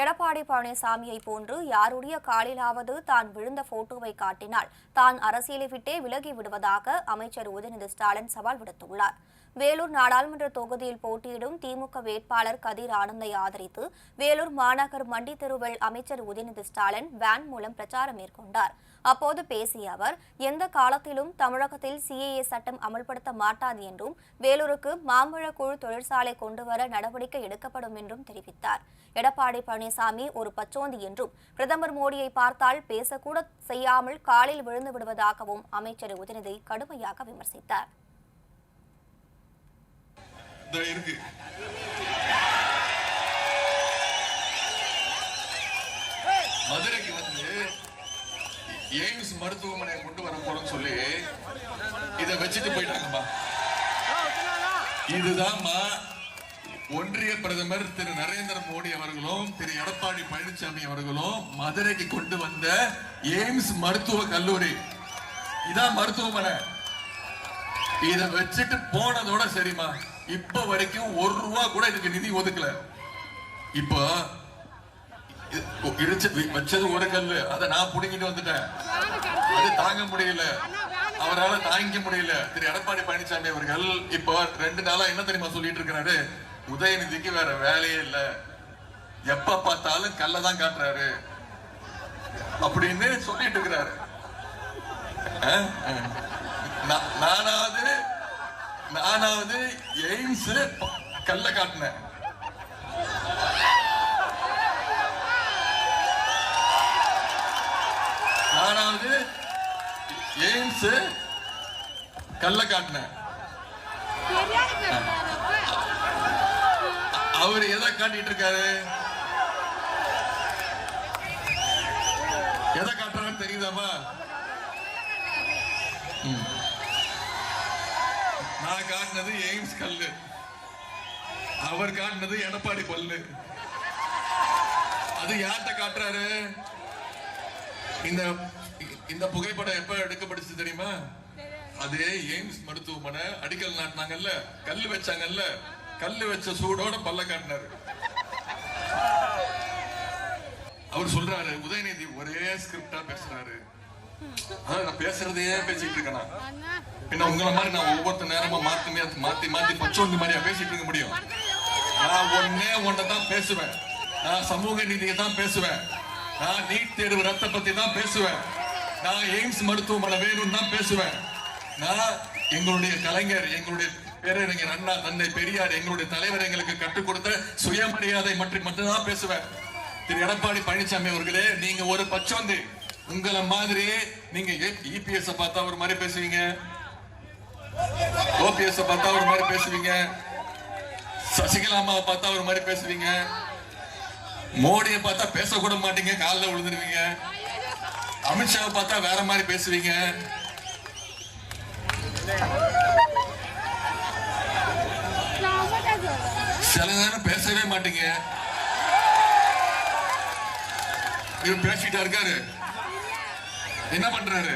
எடப்பாடி பழனிசாமியை போன்று யாருடைய காலிலாவது தான் விழுந்த போட்டோவை காட்டினால் தான் அரசியலை விட்டே விலகி விடுவதாக அமைச்சர் உதயநிதி ஸ்டாலின் சவால் விடுத்துள்ளார். வேலூர் நாடாளுமன்ற தொகுதியில் போட்டியிடும் திமுக வேட்பாளர் கதிர் ஆனந்தை ஆதரித்து வேலூர் மாநகர் மண்டி தெருவில் அமைச்சர் உதயநிதி ஸ்டாலின் வேன் மூலம் பிரச்சாரம் மேற்கொண்டார். அப்போது பேசிய அவர் எந்த காலத்திலும் தமிழகத்தில் சிஏஏ சட்டம் அமல்படுத்த மாட்டாது என்றும் வேலூருக்கு மாம்பழக்குழு தொழிற்சாலை கொண்டுவர நடவடிக்கை எடுக்கப்படும் என்றும் தெரிவித்தார். எடப்பாடி பழனிசாமி ஒரு பச்சோந்தி என்றும் பிரதமர் மோடியை பார்த்தால் பேசக்கூட செய்யாமல் காலில் விழுந்து விடுவதாகவும் அமைச்சர் உதயநிதி கடுமையாக விமர்சித்தார் இதோ இருக்கு மதுரைக்கு வந்து எய்ம்ஸ் மருத்துவமனை கொண்டு வர போறோம்னு சொல்லி இதை வச்சுட்டு போயிட்டாங்கம்மா. இதுதான்மா ஒன்றிய பிரதமர் திரு நரேந்திர மோடி அவர்களும் திரு எடப்பாடி பழனிசாமி அவர்களும் மதுரைக்கு கொண்டு வந்த எய்ம்ஸ் மருத்துவ கல்லூரி. இதான் மருத்துவமனை. இத வச்சுட்டு போனதோட சரிமா இப்ப வரைக்கும் ஒரு ரூபா கூட இதுக்கு நிதி ஒதுக்கல. இப்போ இடிச்சு வச்சது ஒரு கல்லு. அதை நான் புடுங்கிட்டு வந்துட்டேன். அது தாங்க முடியல. அவரால் தாங்கிக்க முடியல. திரு எடப்பாடி பழனிசாமி அவர்கள் இப்போ ரெண்டு நாளா என்ன தெரியுமா சொல்லிட்டு இருக்கிறாரு? உதயநிதிக்கு வேற வேலையே இல்ல. எப்ப பார்த்தாலும் கல்ல தான் காட்டுறாரு. அப்படின்னு சொல்லிட்டு இருக்கிறாரு. நானாவது நானாவது எய்ம்ஸ் கல்ல காட்டினேன் நானாவது எய்ம்ஸ் கல்ல காட்டினேன். அவர் எதை காட்டிட்டு இருக்காரு? எதை காட்டுறான்னு தெரியுதாமா. நான் காட்டினது எய்ம்ஸ் கல்லு. அவர் காட்டினது எடப்பாடி பல்லு. அது யார்கிட்ட காட்டுறாரு? இந்த இந்த புகைப்படம் எப்ப எடுக்கப்பட்டுச்சு தெரியுமா? அதே எய்ம்ஸ் மருத்துவமனை அடிக்கல் நாட்டினாங்கல்ல கல்லு வச்சாங்கல்ல கல்லு வச்ச சூடோட பல்ல காட்டினாரு. அவர் சொல்றாரு உதயநிதி ஒரே ஸ்கிரிப்டா பேசுறாரு. நான் பேசுறதையே பேசிட்டு இருக்கேன். பின்ன உங்களை மாதிரி நான் ஒவ்வொரு நேரமா மாத்தி மாத்தி மாத்தி மாத்தி பச்சோந்தி மாதிரியா பேசிட்டு இருக்க முடியும்? நான் ஒன்னே ஒன்றை தான் பேசுவேன். நான் சமூக நீதியை தான் பேசுவேன். நான் நீட் தேர்வு ரத்த பத்தி தான் பேசுவேன். நான் எய்ம்ஸ் மருத்துவமனை வேணும்னு தான் பேசுவேன். நான் எங்களுடைய கலைஞர் எங்களுடைய பேரறிஞர் அண்ணா தந்தை பெரியார் எங்களுடைய தலைவர் எங்களுக்கு கற்றுக் கொடுத்த சுயமரியாதை பற்றி மட்டும்தான் பேசுவேன். திரு. எடப்பாடி பழனிசாமி அவர்களே நீங்க ஒரு பச்சோந்தி உங்களை மாதிரி நீங்க இபிஎஸ் பார்த்தா ஒரு மாதிரி பேசுவீங்க. ஓபிஎஸ் பார்த்தா ஒரு மாதிரி பேசுவீங்க. சசிகலா அம்மாவை பார்த்தா ஒரு மாதிரி பேசுவீங்க. மோடியை பார்த்தா பேசக்கூட மாட்டீங்க காலில் விழுந்துருவீங்க அமித்ஷாவை பார்த்தா வேற மாதிரி பேசுவீங்க. சில நேரம் பேசவே மாட்டீங்க. இவர் பேசிட்டா இருக்காரு. என்ன பண்றாரு?